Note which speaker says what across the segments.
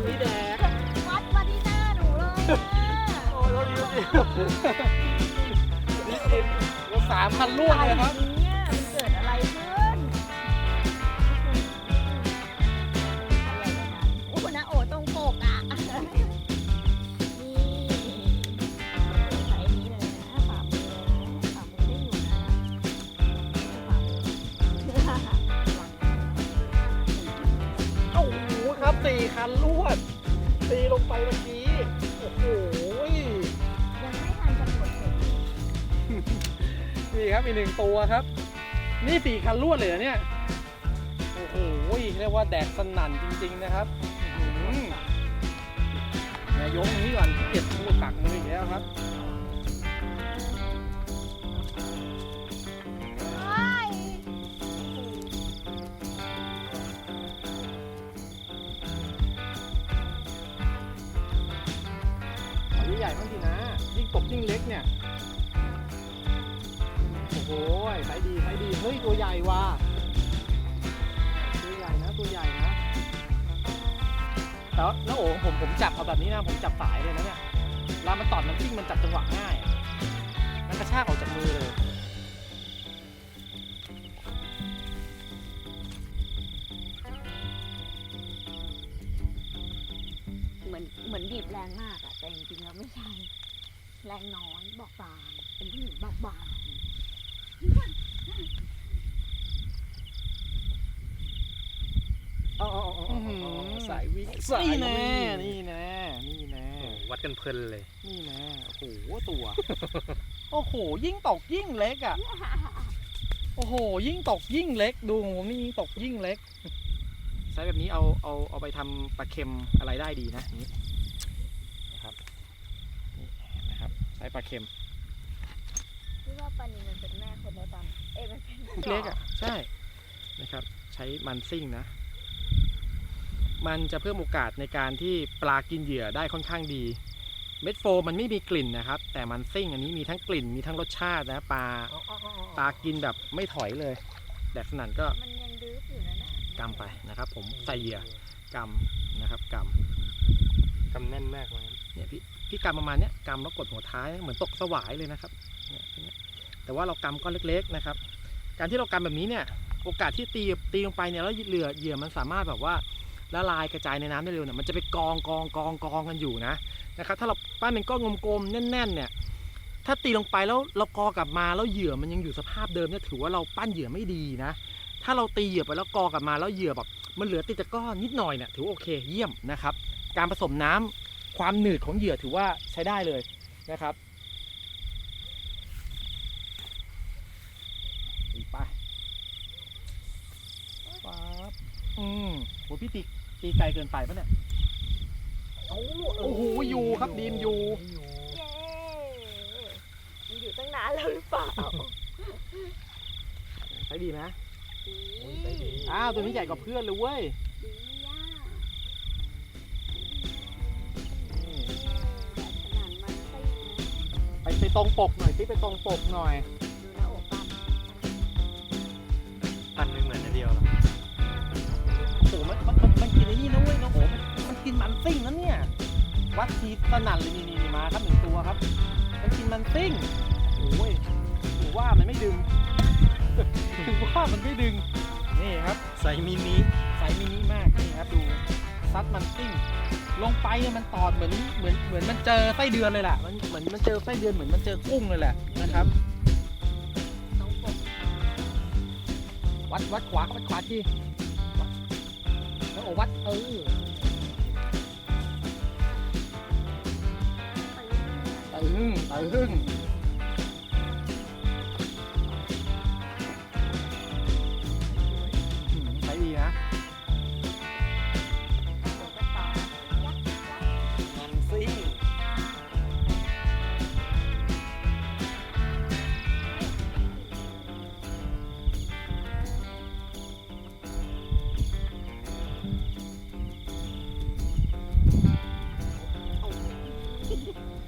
Speaker 1: ันนี่แดดวัดมาที่
Speaker 2: หน้าหนูเลยโอ้โหดูดิดูดิรถสามคันล่วงเลย
Speaker 1: ครับ ครันรวด ตีลงไปเมื่อกี้ โอ้โห
Speaker 2: ยังไม่ทันจะหมดเลย
Speaker 1: นี่ครับอีกหนึ่งตัวครับ นี่สี่คันรวดเลยเหรอเนี่ย โอ้โห เรียกว่าแดกสนั่นจริง ๆ นะครับอื้อหือนายกนี้ก่อนเก็บพูดปากมืออีกแล้วครับ ญ่บ้างดีนะ ยิ่งตกยิ่งเล็กเนี่ย โอ้โหไซส์ดีไซส์ดี เฮ้ย ตัวใหญ่ว่ะ ตัวใหญ่นะ ตัวใหญ่นะแล้วแล้วโอ้ผมผมจับเอาแบบนี้นะ ผมจับสายเลยนะเนี่ยเวลามันตอดมันกิ้งมันจับจังหวะง่าย มันกระชากออกจากมือเลย
Speaker 2: เหมือนเหมือนบีบแรงมากอะ แต่จริงๆแล้วไม่ใช่แรงน้อยบอกบางเป็นผู้หญิงบอกบาง
Speaker 3: เอาเอาเอาเอา
Speaker 1: อื้อหือ
Speaker 3: เอาสายวิ่งสาย
Speaker 1: นี่แน่
Speaker 3: วิ่ง
Speaker 1: นี่แน่ นี่แน่
Speaker 3: วัดกันเพลินเลย
Speaker 1: นี่แน่ โอ้โห ตัว โอ้โห ยิ่งตกยิ่งเล็กอะ โอ้โห ยิ่งตกยิ่งเล็ก ดูของผมนี่ยิ่งตกยิ่งเล็กไซส์แบบนี้เอาเอาเอาไปทำปลาเค็มอะไรได้ดีนะอย่างนี้นะครับนี่นะครับ ไซส์ปลาเค็ม
Speaker 2: ที่ว่าปลานินมันเป็นแม่คนในตอนเอ้ยมันเป็น
Speaker 1: เล็กอะใช่นะครับ ใช้มันซิ่งนะ มันจะเพิ่มโอกาสในการที่ปลากินเหยื่อได้ค่อนข้างดี เม็ดโฟมมันไม่มีกลิ่นนะครับ แต่มันซิ่งอันนี้มีทั้งกลิ่นมีทั้งรสชาตินะปลา
Speaker 3: เอาเอาเอาเอา
Speaker 1: ปลากินแบบไม่ถอยเลยแดกสนั่นก็
Speaker 2: มันยังดื้ออยู่นะน่ะ
Speaker 1: กำไปนะครับ ผมใส่เหยื่อกำนะครับก
Speaker 3: กำแน่นมากเลยำ
Speaker 1: เนี่ยพี่ พี่กำประมาณเนี้ยกำแล้วกดหัวท้ายเหมือนตกสวายเลยนะครับ แต่ว่าเรากำก้อนเล็ก ๆนะครับ การที่เรากำแบบนี้เนี่ยโอกาสที่ตีตีลงไปเนี่ยแล้วเหยื่อเหยื่อมันสามารถแบบว่าละลายกระจายในน้ำได้เร็วเนี่ยมันจะไปกองกองกองกองกันอยู่นะนะครับ ถ้าเราปั้นเป็นก้อนกลมๆแน่น ๆ เนี่ย ถ้าตีลงไปแล้วเรากอกลับมาแล้วเหยื่อมันยังอยู่สภาพเดิมเนี่ยถือว่าเราปั้นเหยื่อไม่ดีนะ ถ้าเราตีเหยื่อไปแล้วกอกลับมาแล้วเหยื่อแบบมันเหลือติดตะก้อนนิดหน่อยเนี่ยถือโอเคเยี่ยมนะครับ การผสมน้ำ ความหนืดของเหยื่อถือว่าใช้ได้เลยนะครับอีกไปปั๊บอืมโหพี่ตีตีไกลเกินไปปะเนี่ยโอ้โหอยู่ครับดีมอยู่
Speaker 2: เย้มันอยู่ตั้งนานแล้วหรือเปล่า
Speaker 1: ใช้ดีไหม
Speaker 2: ดี
Speaker 1: อ้าวตัวนี้ใหญ่กว่าเพื่อนเลยเว้ย ไปไปตรงปกหน่อยสิไปตรงปกหน่อย
Speaker 2: ดูนะโอปัม
Speaker 3: พันไม่เหมือนอันเดียวหรอก
Speaker 1: โอ้โหมันมันมันมันกินไอ้นี่นะเว้ยน้องโอ้มันมันกินมันซิ่งนะเนี่ย วัดทีสนั่นเลยนี่นี่นี่มาครับหนึ่งตัวครับ มันกินมันซิ่งโอ้ยถือว่ามันไม่ดึงถือว่ามันไม่ดึงนี่ครับ
Speaker 3: ไซส์มินิ
Speaker 1: ไซส์มินิมากนี่ครับดู ซัดมันซิ่ง ลงไปมันตอดเหมือนเหมือนเหมือนมันเจอไส้เดือนเลยแหละมันเหมือนมันเจอไส้เดือนเหมือนมันเจอกุ้งเลยแหละนะครับ วัดวัดขวาวัดขวาทีวัดแล้วโอ้วัดเออตึงตึง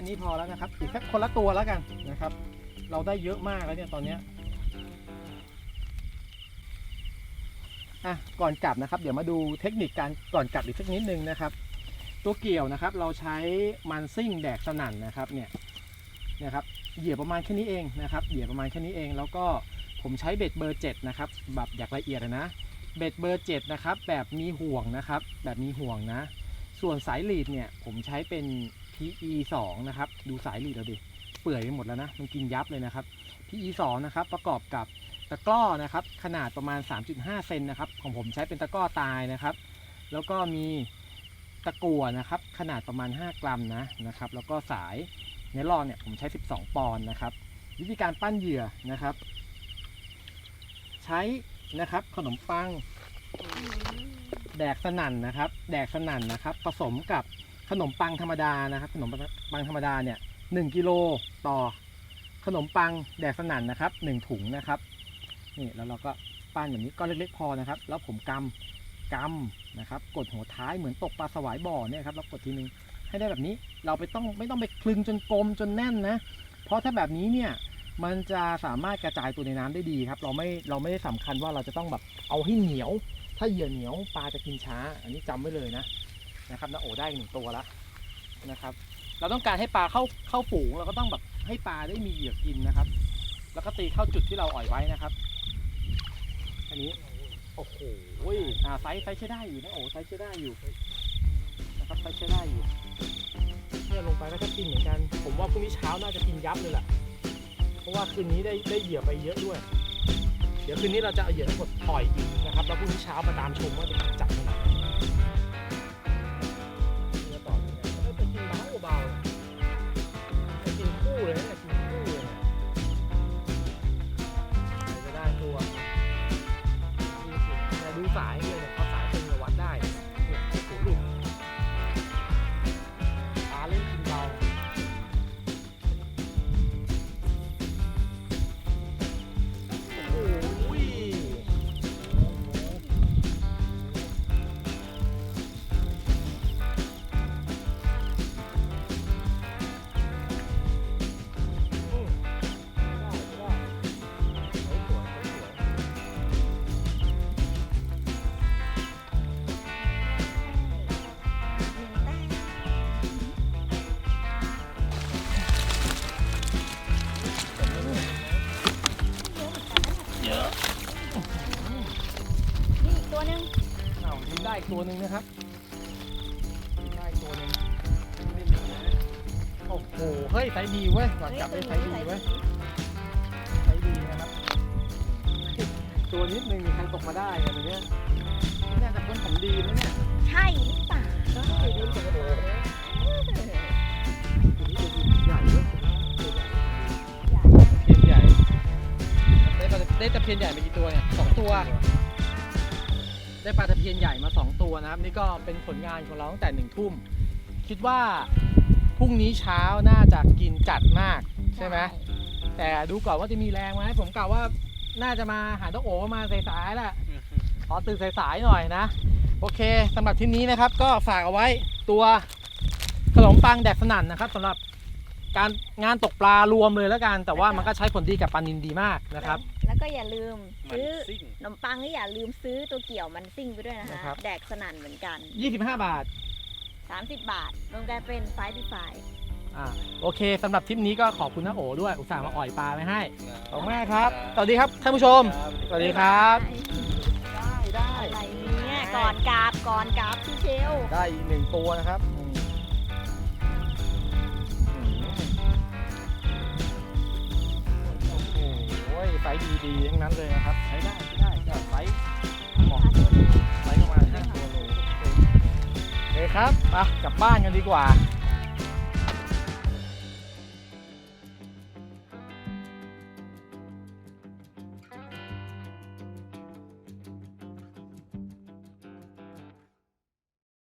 Speaker 1: ค่นี้พอแล้วนะครับอีกแค่คนละตัวแล้วกันนะครับ เราได้เยอะมากแล้วเนี่ยตอนเนี้ยอะก่อนกลับนะครับ เดี๋ยวมาดูเทคนิคการก่อนกลับอีกสักนิดนึงนะครับ ตัวเกี่ยวนะครับ เราใช้มันซิ่งแดกสนั่นนะครับเนี่ยนี่ยครับเหยื่อประมาณแค่นี้เองนะครับเหยื่อประมาณแค่นี้เอง แล้วก็ผมใช้เบ็ดเบอร์ 7 นะครับแบบอยากละเอียดนะเบ็ดเบอร์ 7 นะครับ แบบมีห่วงนะครับ แบบมีห่วงนะ ส่วนสายลีดเนี่ยผมใช้เป็น PE 2 นะครับ ดูสายลีดเราดิ เปื่อยไปหมดแล้วนะ มันกินยับเลยนะครับ PE 2 นะครับ ประกอบกับตะกร้อนะครับ ขนาดประมาณ 3.5 เซนนะครับ ของผมใช้เป็นตะกร้อตายนะครับ แล้วก็มีตะกั่วนะครับ ขนาดประมาณ 5 กรัมนะนะครับ แล้วก็สายไนลอนเนี่ยผมใช้ 12 ปอนด์นะครับ วิธีการปั้นเหยื่อนะครับ ใช้นะครับขนมปัง แดกสนั่นนะครับ แดกสนั่นนะครับ ผสมกับ ขนมปังธรรมดานะครับขนมปังธรรมดาเนี่ยหนึ่งกิโลต่อขนมปังแดกสนั่นนะครับหนึ่งถุงนะครับนี่แล้วเราก็ปั้นอย่างนี้ก้อนเล็กๆพอนะครับ แล้วผมกำกำนะครับ กดหัวท้ายเหมือนตกปลาสวายบ่อเนี่ยครับแล้วกดทีนึงให้ได้แบบนี้เราไปต้องไม่ต้องไปคลึงจนกลมจนแน่นนะ เพราะถ้าแบบนี้เนี่ยมันจะสามารถกระจายตัวในน้ำได้ดีครับ เราไม่เราไม่ได้สำคัญว่าเราจะต้องแบบเอาให้เหนียว ถ้าเหยื่อเหนียวปลาจะกินช้า อันนี้จำไว้เลยนะ นะครับนะโอได้หนึ่งตัวแล้วนะครับ เราต้องการให้ปลาเข้าเข้าฝูงเราก็ต้องแบบให้ปลาได้มีเหยื่อกินนะครับ แล้วก็ตีเข้าจุดที่เราอ่อยไว้นะครับ อันนี้โอ้โหอ่าไซส์ไซส์ใช้ได้อยู่นะโอ้ไซส์ใช้ได้อยู่นะครับไซส์ใช้ได้อยู่เนี่ยลงไปก็จะกินเหมือนกัน ผมว่าพรุ่งนี้เช้าน่าจะกินยับเลยแหละเพราะว่าคืนนี้ได้ได้เหยื่อไปเยอะด้วย เดี๋ยวคืนนี้เราจะเอาเหยื่อทั้งหมดปล่อยอีกนะครับ แล้วพรุ่งนี้เช้ามาตามชมว่าจะจับขนาไหน เลยนะกินคู่เลยนะเดี๋ยวจะได้ตัวดูสิเนี่ยดูสายเลย
Speaker 2: ตัวหนึ่ง
Speaker 1: นะครับยิงได้อีกตัวหนึ่งไม่มีนะโอ้โห เฮ้ยไซส์ดีเว้ยก่อนจับได้ไซส์ดีเว้ยไซส์ดีนะครับ ตัวนิดนึงมีใครตกมาได้อะตัวเนี้ยนี่น่าจะเป็นของดีนะเนี่ย
Speaker 2: ใช่หรือเปล่า
Speaker 1: ใช่ดูโอ้โหตัวนี้ตัวใหญ่เว้ยตะเพียนใหญ่ ได้ปลาได้ตะเพียนใหญ่ไปกี่ตัวเนี่ยสองตัว ได้ปลาตะเพียนใหญ่มา 2 ตัวนะครับ นี่ก็เป็นผลงานของเราตั้งแต่หนึ่งทุ่ม คิดว่าพรุ่งนี้เช้าน่าจะกินจัดมากใช่ไหมแต่ดูก่อนว่าจะมีแรงไหมผมกล่าวว่าน่าจะมาหาต้องโอมาสายๆแหละขอตื่นสายๆหน่อยนะ โอเคสำหรับทริปนี้นะครับ ก็ฝากเอาไว้ตัวขนมปังแดกสนั่นนะครับสำหรับการงานตกปลารวมเลยแล้วกัน แต่ว่ามันก็ใช้ผลดีกับปลานินดีมากนะครับ
Speaker 2: ก็อย่าลืม
Speaker 3: มัน
Speaker 2: ซื้อ
Speaker 3: ซิ่ง
Speaker 2: ขนมปังนี่อย่าลืมซื้อตัวเกี่ยวมันซิ่งไปด้วยนะ
Speaker 1: นะครั
Speaker 2: คะ
Speaker 1: บ
Speaker 2: แดกสนั่นเหมือนกัน
Speaker 1: 25 บาท
Speaker 2: 30 บาท รวมกันเป็นไฟดีไฟ
Speaker 1: อ่า โอเคสำหรับทริปนี้ก็ขอบคุณน้าโอด้วย อุตส่าห์มาอ่อยปลาไว้ให้ ขอบคุณมากครับ สวัสดีครับท่านผู้ชม สวัสดีครับ ได้ได้
Speaker 2: อะไรเนี่ยก่อนกราบก่อนกราบพี่เชล
Speaker 1: ได้อีกหนึ่งตัวนะครับ้ยไซส์ดีๆทั้งนั้นเลยนะครับใช้ได้ใช้ได้ก็ไซส์เหมาะไซส์ประมาณ5ตัวโลโอเคครับไปกลับบ้านกันดีกว่า